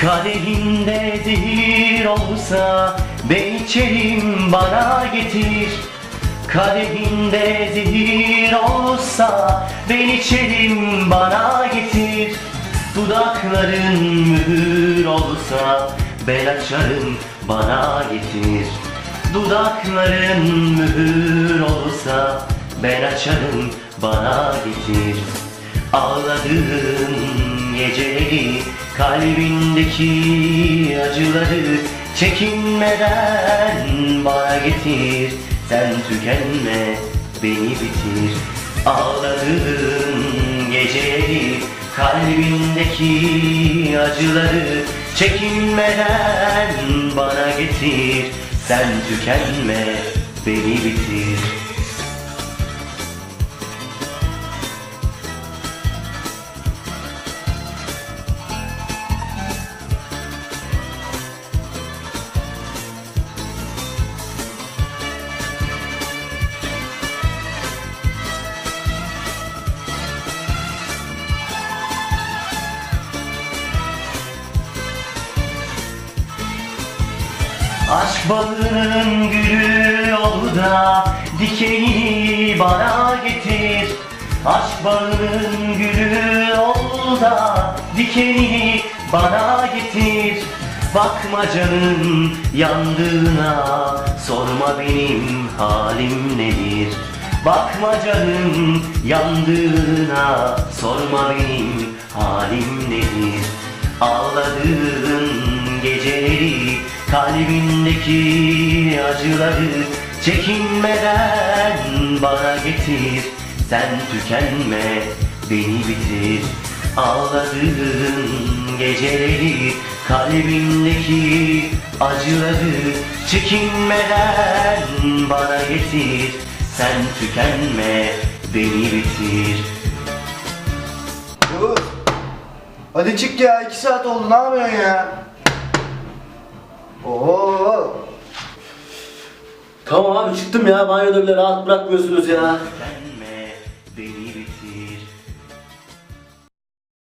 Kadehinde zehir olsa ben içerim bana getir. Kadehinde zehir olsa ben içerim bana getir. Dudakların mühür olsa ben açarım bana getir. Dudakların mühür olsa ben açarım bana getir. Ağladığım geceleri kalbindeki acıları çekinmeden bana getir. Sen tükenme beni bitir. Ağladığım geceleri kalbindeki acıları çekinmeden bana getir. Sen tükenme beni bitir Aşk balının gülü yolda Dikenini bana getir. Aşk balının gülü yolda Dikenini bana getir. Bakma canım yandığına Sorma benim halim nedir? Bakma canım yandığına Sorma benim halim nedir? Ağladığın geceleri Kalbindeki acıları Çekinmeden bana getir Sen tükenme beni bitir Ağladığın geceleri Kalbindeki acıları Çekinmeden bana getir Sen tükenme beni bitir. Hadi çık ya iki saat oldu ne yapıyorsun ya? Oo. Tamam abi çıktım ya banyoda bile rahat bırakmıyorsunuz ya.